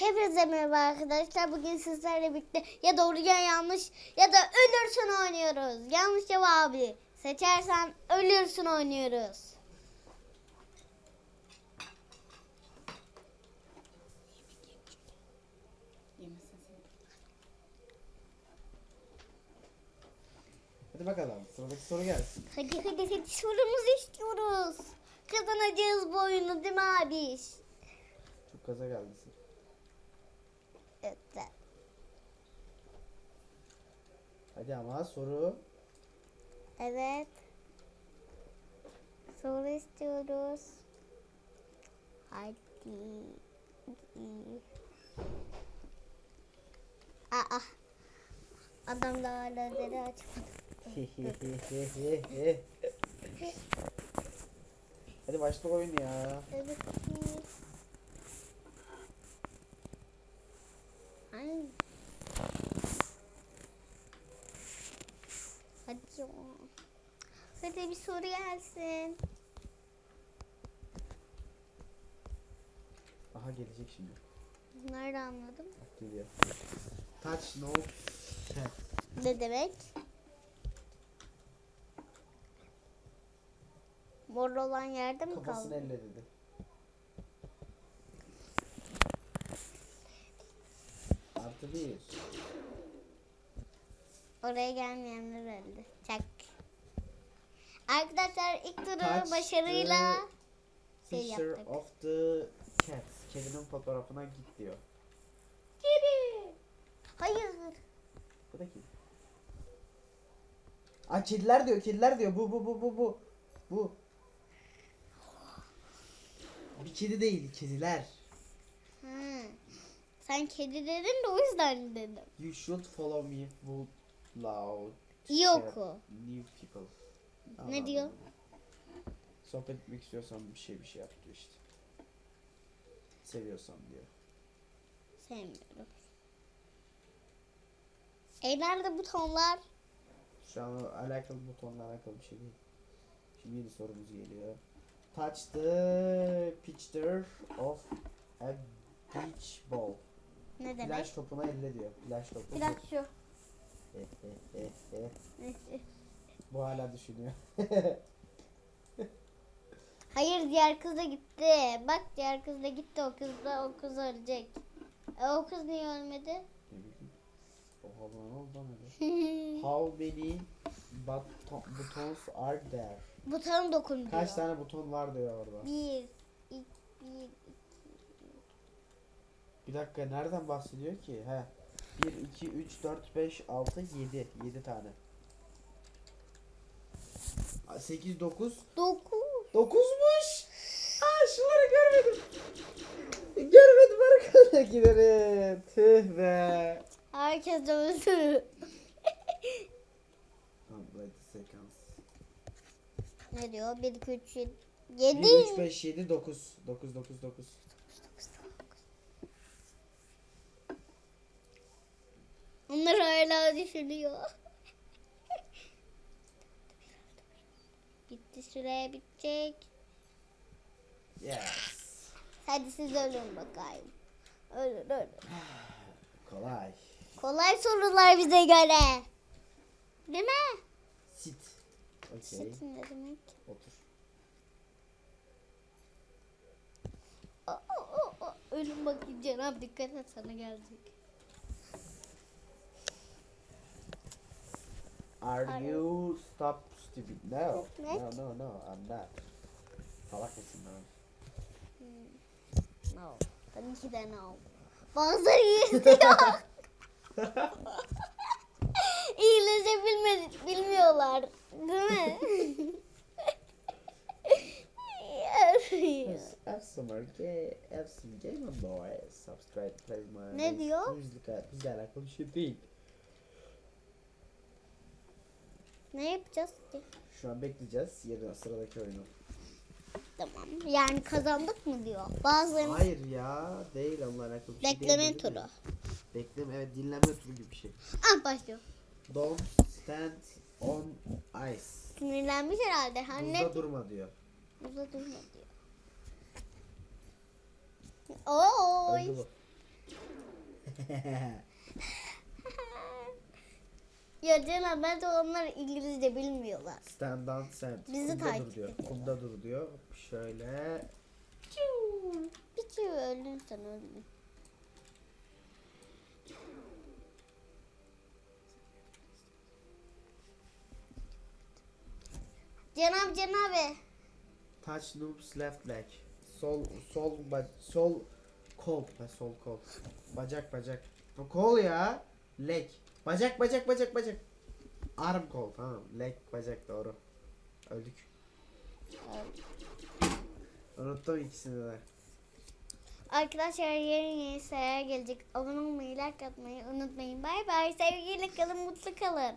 Hepinize merhaba arkadaşlar. Bugün sizlerle birlikte ya doğru ya yanlış ya da ölürsün oynuyoruz. Yanlış cevabı seçersen ölürsün oynuyoruz. Hadi bakalım sıradaki soru gelsin. Hadi hadi hadi sorumuzu istiyoruz. Kazanacağız bu oyunu değil mi abi? Çok gaza geldisin. Evet. Hadi ama soru. Evet. Soru istiyoruz. Hadi. Aa. Adam da hala deri açmadı. Hadi başla oyun ya. Evet. Ay. Hadi. Hadi bir soru gelsin. Aha gelecek şimdi. Nerede anladım? Bak geliyor. Touch no cat. Ne demek? Mor olan yerde mi Kafasını kaldı? elle dedi. Artı bir. Oraya gelmeyenler öldü. Çak. Arkadaşlar ilk turu Touch başarıyla the şey Picture yaptık. of the cat. Kedinin fotoğrafına git diyor. Geri. Hayır. Bu da kim? Aa kediler diyor, kediler diyor. Bu bu bu bu bu. Bu. Bir kedi değil, kediler. Sen kedi dedin de o yüzden dedim. You should follow me would loud. İyi chat oku. New people. Ne Allah diyor? Sohbet etmek istiyorsan bir şey bir şey yap diyor işte. Seviyorsan diyor. Sevmiyorum. E nerede butonlar? Şu an alakalı butonla alakalı bir şey değil. Şimdi yeni sorumuz geliyor. Touch the picture of a beach ball. Ne demek? Plaj topuna elle diyor. Plaj topu. Plaj şu. Eh, eh, eh, eh. Neyse. Bu hala düşünüyor. Hayır diğer kız da gitti. Bak diğer kız da gitti. O kız da o kız ölecek. E, o kız niye ölmedi? Oha bana ne oldu lan öyle? How many buttons are there? Buton dokun diyor. Kaç tane buton var diyor orada. Bir, iki, bir, Bir dakika nereden bahsediyor ki? He. 1, 2, 3, 4, 5, 6, 7. 7 tane. 8, 9. dokuz. 9'muş. Aa şunları görmedim. Görmedim arkadakileri. Tüh be. Herkes öldü. Second. ne diyor? 1, 2, 3, 7. 1, 7. 3, 5, 7, 9. 9, 9, 9. Onlar hala düşünüyor. Bitti süre bitecek. Yes. Hadi siz ölün bakayım. Ölün ölün. Kolay. Kolay sorular bize göre. Değil mi? Sit. Okey. Sitin ne demek? Otur. Ölüm bakayım Cenab dikkat et sana gelecek. Are Are you stop stupid? No. Ne? No, no, no. I'm not. Salak mısın lan? No. Tabii ki de no. Bazıları istiyor. İngilizce bilmedi, bilmiyorlar. Değil mi? Have some game boy. Subscribe, play my. Ne diyor? Müzikle, alakalı bir şey değil. Ne yapacağız ki? Şu an bekleyeceğiz. Yarın sıradaki oyunu. Tamam. Yani kazandık mı diyor. Bazıları Hayır ya, değil onunla alakalı bir şey bekleme değil. turu. Bekleme, evet dinleme turu gibi bir şey. Ah başlıyor. Don't stand on ice. Sinirlenmiş herhalde. Anne Buzda durma diyor. Buzda durma diyor. Oy. Öldü bu. Ya Cenab ben de onlar İngilizce bilmiyorlar. Stand down stand. Bizi Kumda takip dur diyor. ediyorlar. Kumda dur diyor. Şöyle. Bir şey öldün sen öldün. Cenab Cenab Touch noob's left leg. Sol sol ba- sol kol. Ha, sol kol. Bacak bacak. O kol ya. Leg. Bacak bacak bacak bacak. Arm kol tamam. Leg bacak doğru. Öldük. Unuttum ikisini de. Arkadaşlar yarın yeni seriler gelecek. Abone olmayı, like atmayı unutmayın. Bay bay. Sevgiyle kalın, mutlu kalın.